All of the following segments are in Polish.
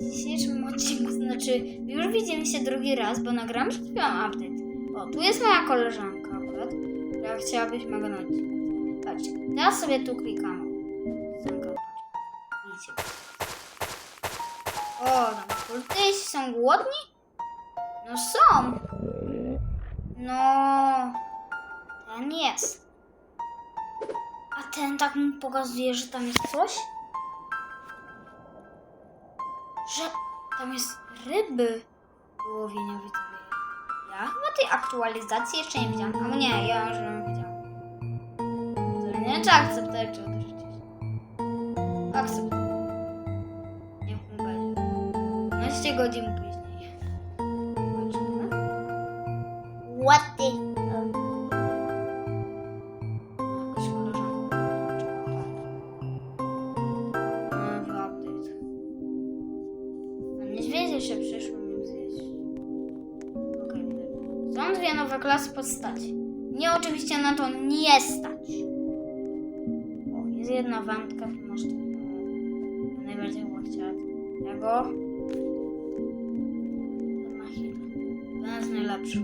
w dzisiejszym odcinku, znaczy już widzimy się drugi raz, bo nagram przed chwilą update. O, tu jest moja koleżanka akurat, która chciałabyśmy go na odcinku. Patrzcie, sobie tu klikam. Zamkam, patrz. Widzicie. O, tam kultyści są głodni? No są. No, ten jest. A ten tak mu pokazuje, że tam jest coś? Że tam jest ryby do łowienia widzowie. Ja chyba tej aktualizacji jeszcze nie widziałam. Albo nie, ja już ją widziałam. Nie czy akceptuję, czy odrzucić? Akceptuję. Niech mu będzie. 12 godzin później. What the... postaci. Mnie oczywiście na to nie stać. O, jest jedna tu masz ja najbardziej bym chciała tego. Ma hit. Ten jest najlepszy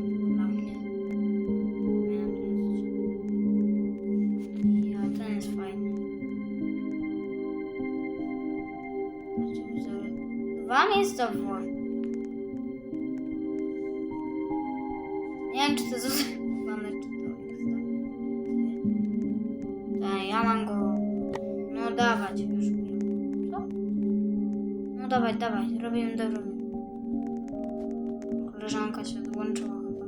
dawaj, dawaj, robimy do robimy. Koleżanka się odłączyła chyba.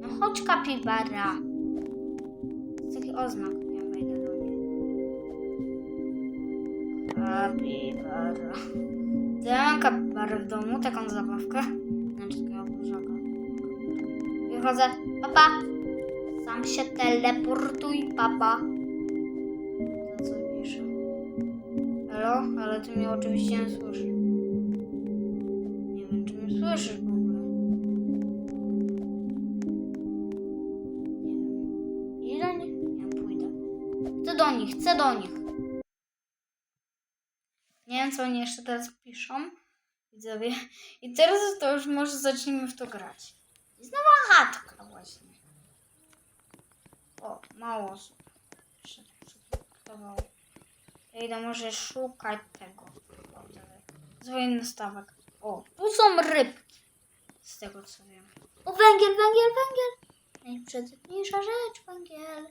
No chodź kapibara. Z taki oznak ja wejdę do niej. Kapibara. To ja mam kapibarę w domu, taką zabawkę. Znaczy takiego pluszaka. Wychodzę. Papa. Sam się teleportuj, papa. To? Halo? Ale ty mnie oczywiście nie słyszysz. Słyszysz w ogóle. Nie wiem. Idę? Nie pójdę. Chcę do nich, chcę do nich. Nie wiem, co oni jeszcze teraz piszą. Widzowie. I teraz to już może zacznijmy w to grać. Jest nowa chatka właśnie. O, mało osób. Przygotowało. Ja idę może szukać tego. Widzowie. Zwojny stawek. O, tu są rybki. Z tego co wiem. O, węgiel, węgiel, węgiel. Najprzydatniejsza rzecz, węgiel.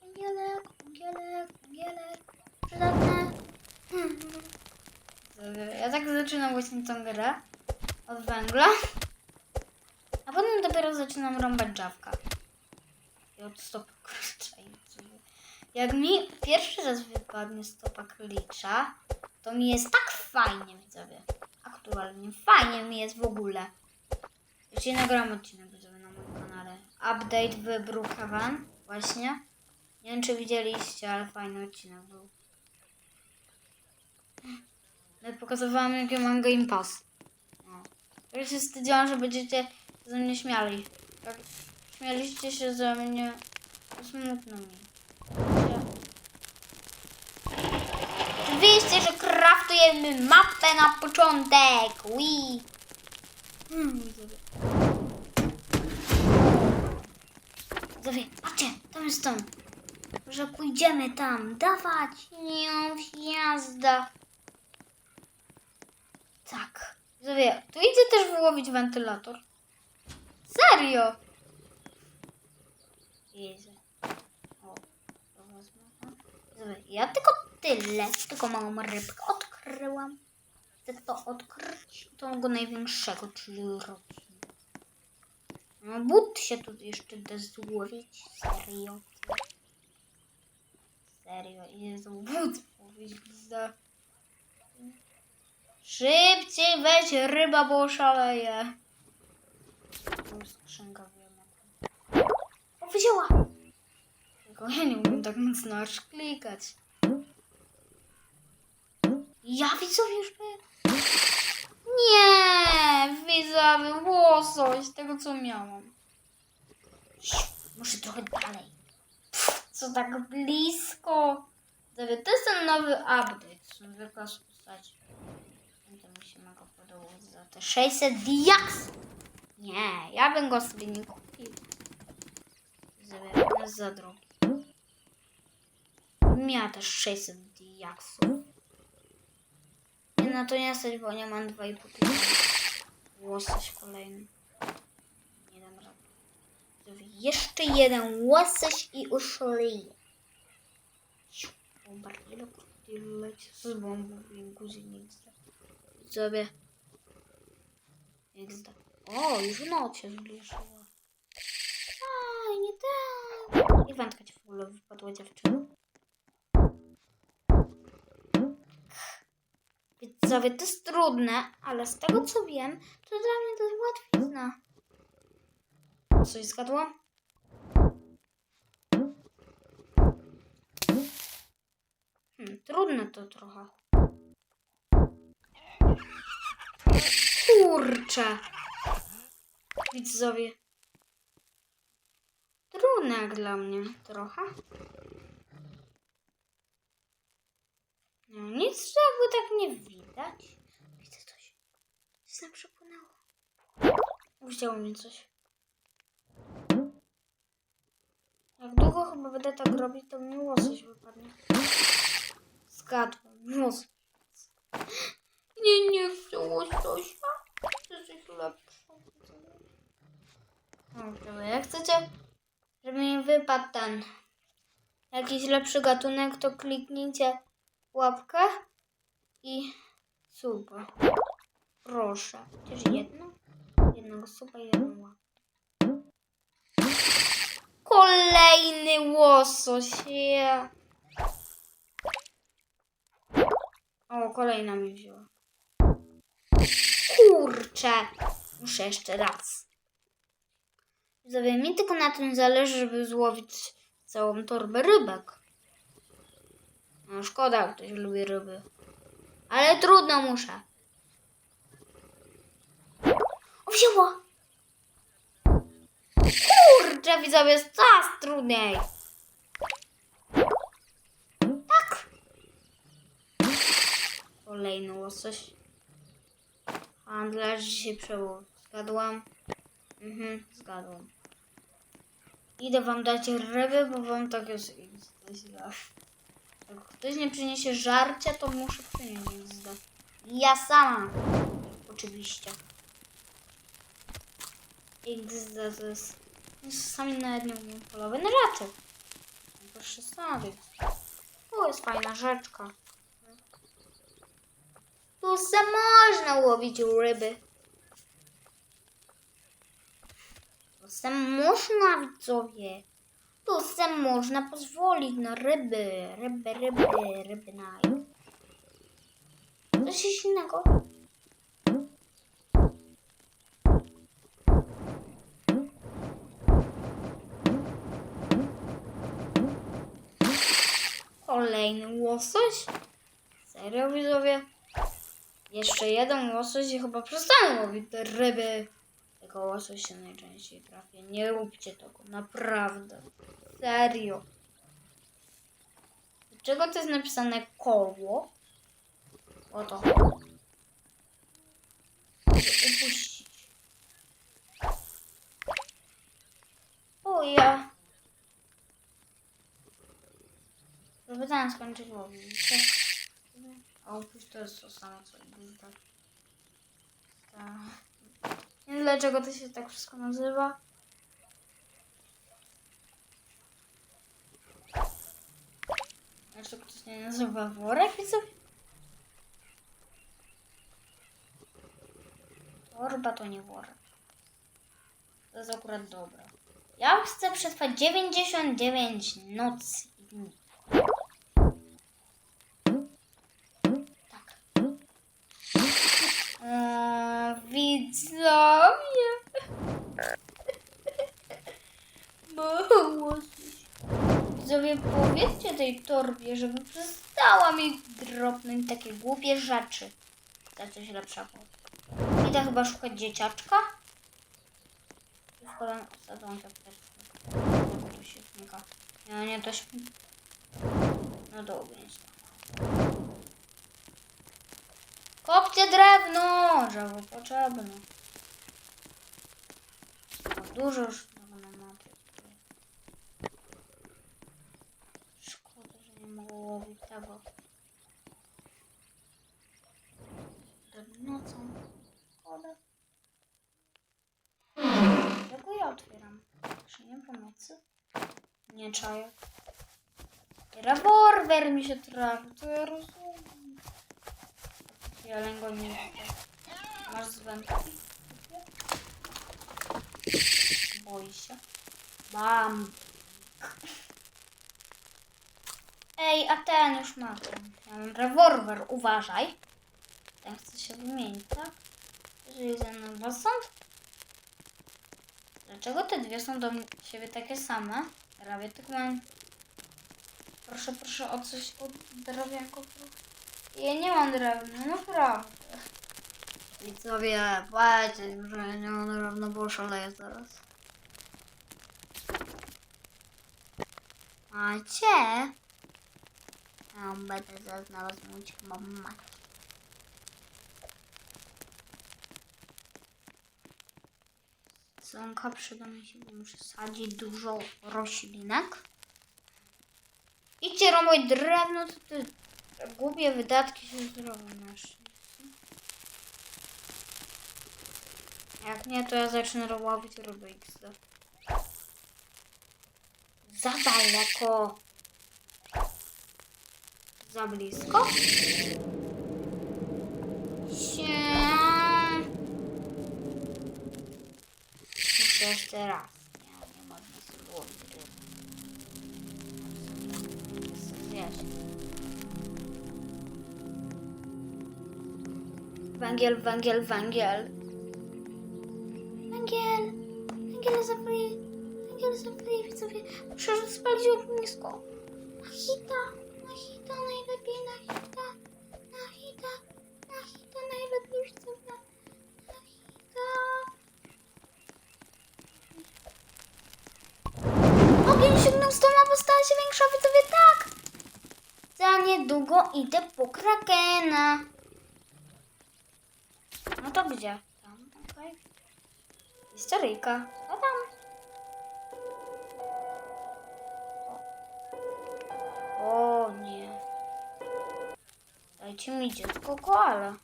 Węgielek, węgielek, węgielek. Przydatne. Hmm. Ja tak zaczynam właśnie tą grę od węgla, a potem dopiero zaczynam rąbać drzawka. I od stopa klicza. Jak mi pierwszy raz wypadnie stopa klicza, to mi jest tak fajnie, widzowie. Aktualnie fajnie mi jest w ogóle. Nie nagram odcinek, widzowie, na moim kanale. Update w Brookhaven, właśnie. Nie wiem, czy widzieliście, ale fajny odcinek był. Nawet pokazywałam, jakie mam Game Pass. No. Ja się wstydziłam, że będziecie ze mnie śmiali. Jak śmialiście się ze mnie, smutno mi. Oczywiście, że kraftujemy mapę na początek. Wii. Hmm, widzowie. Patrzcie, tam jest tam. Że pójdziemy tam. Dawać. Nie, jazda. Tak. Widzowie, tu idzie też wyłowić wentylator. Serio? Jezu. O, to ja tylko tyle, tylko małą rybkę odkryłam. Chcę to odkryć, tego największego, czyli roki. No but się tu jeszcze da złowić. Serio. Serio, Jezu, but gzda. Szybciej weź ryba, bo szaleje. Jest skrzynka, wiem. O, wzięła! Tylko ja nie umiem tak mocno aż klikać. Ja widzowie już. Nie! Widzowie, łosoś, tego co miałam. Muszę trochę dalej. Co tak blisko? Widzowie, to jest ten nowy update. Klasy postaci. Będę się mega było za te 600 diaks. Nie, ja bym go sobie nie kupił. Zabieram za drogi. Miała też 600 diaksów. Nie na to nie stać, bo nie mam 2,5 tysiąca. Łosoś kolejny. Nie dam rady. Zrobię Jeszcze jeden łosoś i uszleję. Bombardiero krokodyl leci z bombą i guzik XD. Sobie. XD. O, już noc się zbliżyła. Aj, nie tak. I wędka ci w ogóle wypadła dziewczyna. Widzowie, to jest trudne, ale z tego co wiem, to dla mnie to jest łatwizna. Coś zgadłam? Hmm, trudne to trochę. Kurczę. Widzowie. Trudne jak dla mnie trochę. No, nic jakby tak nie widać. Widzę coś. Coś nam przepłynęło. Mi coś. Jak długo chyba będę tak robić, to mi łosoś wypadnie. Zgadłem. Łosoś. Nie, nie chcę łososia. Chcę coś lepszego. Dobrze, jak chcecie, żeby mi wypadł ten jakiś lepszy gatunek, to kliknijcie łapkę i suba. Proszę. Chociaż jedno? Jednego suba i jedną łapkę. Kolejny łosoś. Ja. O, kolejna mi wzięła. Kurczę. Muszę jeszcze raz. Widzowie, mi tylko na tym zależy, żeby złowić całą torbę rybek. No szkoda, jak ktoś lubi ryby. Ale trudno muszę. O, wzięło! Kurczę, widzowie, jest coraz trudniej. Tak. Kolejny łosoś. Handlarz się przebył. Zgadłam. Mhm, zgadłam. Idę wam dać ryby, bo wam tak źle. Jak ktoś nie przyniesie żarcia, to muszę przynieść XD. Ja sama. Oczywiście. XD to jest... Sami nawet nie umiem polować na żarcie. Proszę sobie. Tu jest fajna rzeczka. Tu se można łowić ryby. Tu se można, widzowie. Tu se można pozwolić na ryby. Ryby, ryby, ryby na. Coś innego. Kolejny łosoś? Serio, widzowie? Jeszcze jeden łosoś i chyba przestanę łowić te ryby. Tego łososia najczęściej trafię. Nie róbcie tego, naprawdę. Serio. Dlaczego to jest napisane koło? O to. Upuścić. O ja. Tam skończyć łowić. A opuść to jest to samo co i tak. Wiem dlaczego to się tak wszystko nazywa. Nie nazywa worek widzowie? Torba to nie worek. To jest akurat dobre. Ja chcę przetrwać 99 nocy i dni. Tej torbie, żeby przestała mi dropnąć takie głupie rzeczy. Za coś lepszego. Idę chyba szukać dzieciaczka. I wkładam ostatnią apteczkę. To się znika. Nie, nie, to śpi. No dobra, jest. Kopcie drewno! Drzewo potrzebne. Dużo już drewna ma. Łowić tego. Nocą. Szkoda. Dlaczego ja otwieram? Czy nie pomocy? Nie czaję. Rewolwer mi się trafił, to ja rozumiem. Ale go nie. Masz zwędki? Boi się. Bam. Ej, a ten już ma. Ja mam rewolwer, uważaj. Ten chce się wymienić, tak? Jeżeli ze mną dwa są. Dlaczego te dwie są do siebie takie same? Prawie tak mam. Proszę, proszę o coś od drewnianko. Ja nie mam drewna, naprawdę. Widzowie, patrzcie, że nie mam drewna, bo szaleję zaraz. Macie? Ja będę zaraz znalazł mamę. Słonka przyda mi się, bo muszę sadzić dużo roślinek. Idźcie robić drewno, to ty głupie wydatki się zrobią na szczęście. Jak nie, to ja zacznę ryby XD. Za daleko. Za blisko. Sie. Muszę jeszcze raz. Nie, nie można sobie. Węgiel, węgiel, węgiel. Węgiel. Węgiel jest za free. Węgiel jest za free, widzowie. Muszę rozpalić ognisko. Na hita. Na hita na. Na. Na najlepiej, widzowie. Na hita. Ogień sięgnął z tą, bo stała się większa, widzowie, tak. Za niedługo idę po krakena. No to gdzie? Tam, okej. Historyjka. No tam. O nie. Dajcie mi dziecko koala.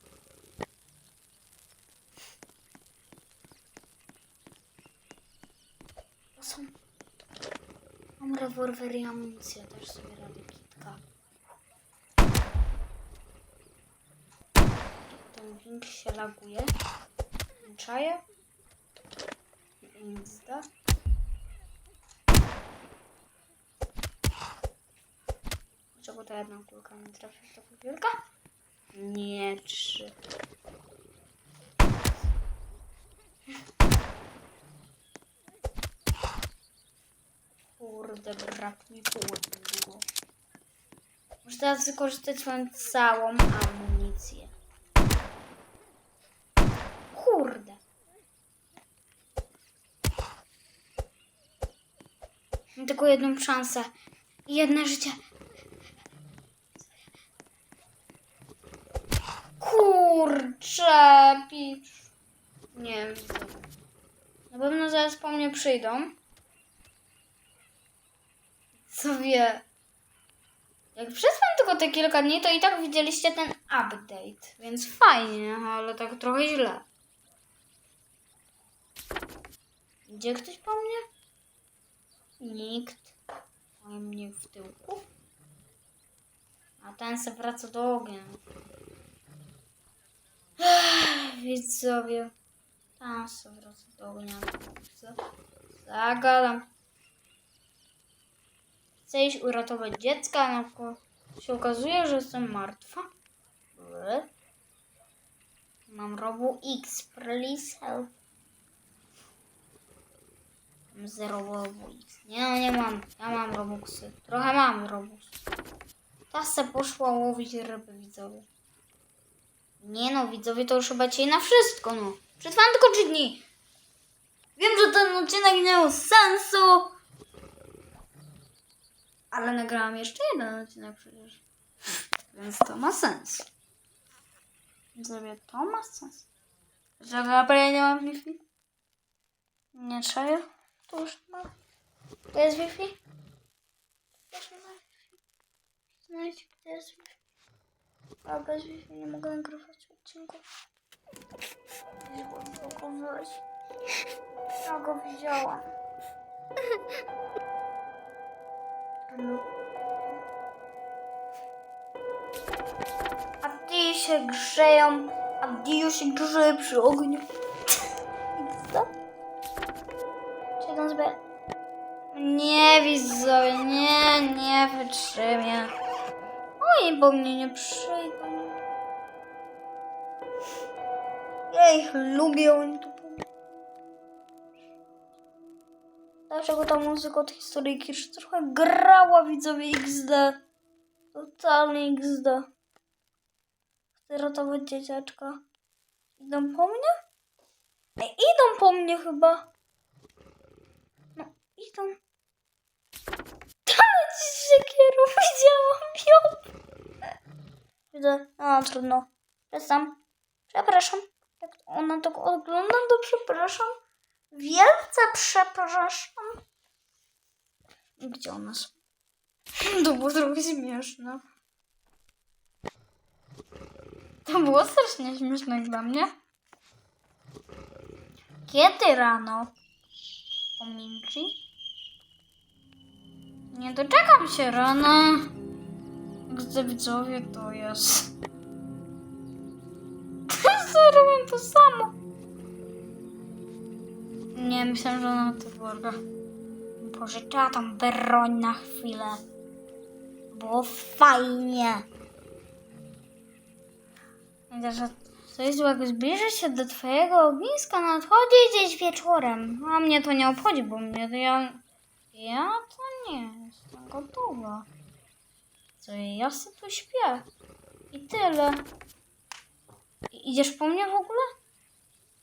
Są... Mam rewolwer i amunicję, też sobie robię kitka. Ten link się laguje. Czaję. Nic zda. Dlaczego ta jedna kulka nie trafi w tego wielka? Nie, trzy. Kurde, brak mi pół długo. Muszę teraz wykorzystać swoją całą amunicję. Kurde. Mam tylko jedną szansę. I jedno życie. Kurczę, picz. Nie wiem, co. Na pewno przyjdą. Co wie. Jak przesłam tylko te kilka dni, to i tak widzieliście ten update. Więc fajnie, ale tak trochę źle. Idzie ktoś po mnie? Nikt. Mnie w tyłku. A ten se wraca do ognia. Widzowie. Tam se wraca do ognia. Zagadam. Chcę iść uratować dziecka, no tylko się okazuje, że jestem martwa. Mam robu X, please help. Mam zero robu X. Nie, no nie mam. Ja mam robuxy. Trochę mam robux. Ta se poszła łowić ryby, widzowie. Nie no, widzowie, to już chyba dzisiaj na wszystko, no. Przetrwam tylko 3 dni. Wiem, że ten odcinek nie miał sensu. Ale nagrałam jeszcze jeden odcinek przecież. Więc to ma sens. Zrobię to ma sens. Że naprawdę nie mam Wi-Fi? Nie czaję? Tu już ma. To jest Wi-Fi? Też nie ma Wi-Fi. Znajdź, gdzie jest Wi-Fi. A bez Wi-Fi nie mogę nagrywać odcinków. Gdzieś głęboko wyleźć. Ja go widziałam. A ty się grzeją, a Dio się grzeje przy ogniu. Co? Czy tam zbie... Nie, widzowie, nie, nie wytrzymię. Oj, bo mnie nie przyjdą. Ja ich lubię, oni tu Dlaczego ta muzyka od historyjki już trochę grała, widzowie XD? Totalnie XD. Chcę ratować dzieciaczka. Idą po mnie? Ej, idą po mnie chyba. No, idą. Ale ci siekierą widziałam ją. Widzę, a trudno. Przestań. Przepraszam. Jak ona tak ogląda, to przepraszam. Wielce przepraszam. Gdzie ona jest? To było trochę śmieszne. To było strasznie śmieszne dla mnie. Kiedy rano? Pomilczy? Nie doczekam się rana. Gdy widzowie to jest. Robię to samo? Nie, myślałam, że ona to worga. Pożyczała tam broń na chwilę. Było fajnie. Widzę, że coś złego zbliży się do twojego ogniska, nadchodzi gdzieś wieczorem. A mnie to nie obchodzi, bo mnie to ja... Ja to nie jestem gotowa. Co, ja sobie tu śpię. I tyle. I idziesz po mnie w ogóle?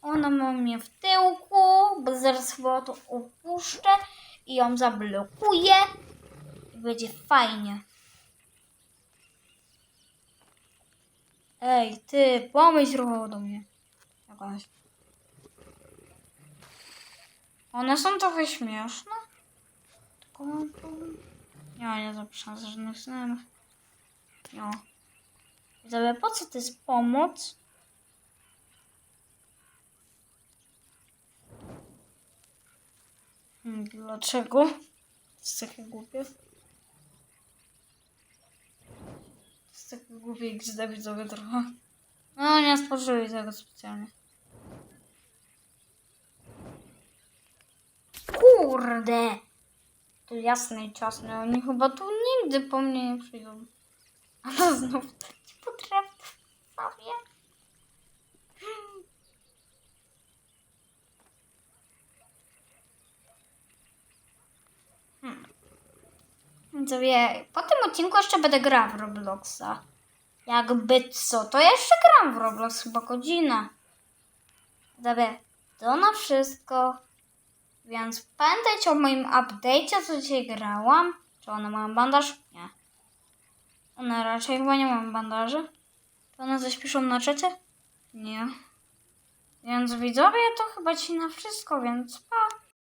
Ona ma mnie w tyłku, bo zaraz chyba to opuszczę i ją zablokuję. I będzie fajnie. Ej, ty, pomyśl trochę do mnie. Jakaś. One są trochę śmieszne. Ja nie zapiszę żadnych snów. No. Widzowie, po co to jest pomoc? Hmm, Dlaczego? To jest takie głupie. To jest takie głupie XD widzowie trochę. No nie spożyli tego specjalnie. Kurde! Tu jasne i ciasne. Oni chyba tu nigdy po mnie nie przyjdą. Ale znów nie potrafię sobie. Widzowie, po tym odcinku jeszcze będę grała w Robloxa. Jakby co, to jeszcze gram w Roblox chyba godzinę. Widzowie, to na wszystko. Więc pamiętajcie o moim update'cie, co dzisiaj grałam. Czy one mają bandaż? Nie. One raczej chyba nie mają bandaży. Czy one coś piszą na czacie? Nie. Więc widzowie, to chyba ci na wszystko, więc pa.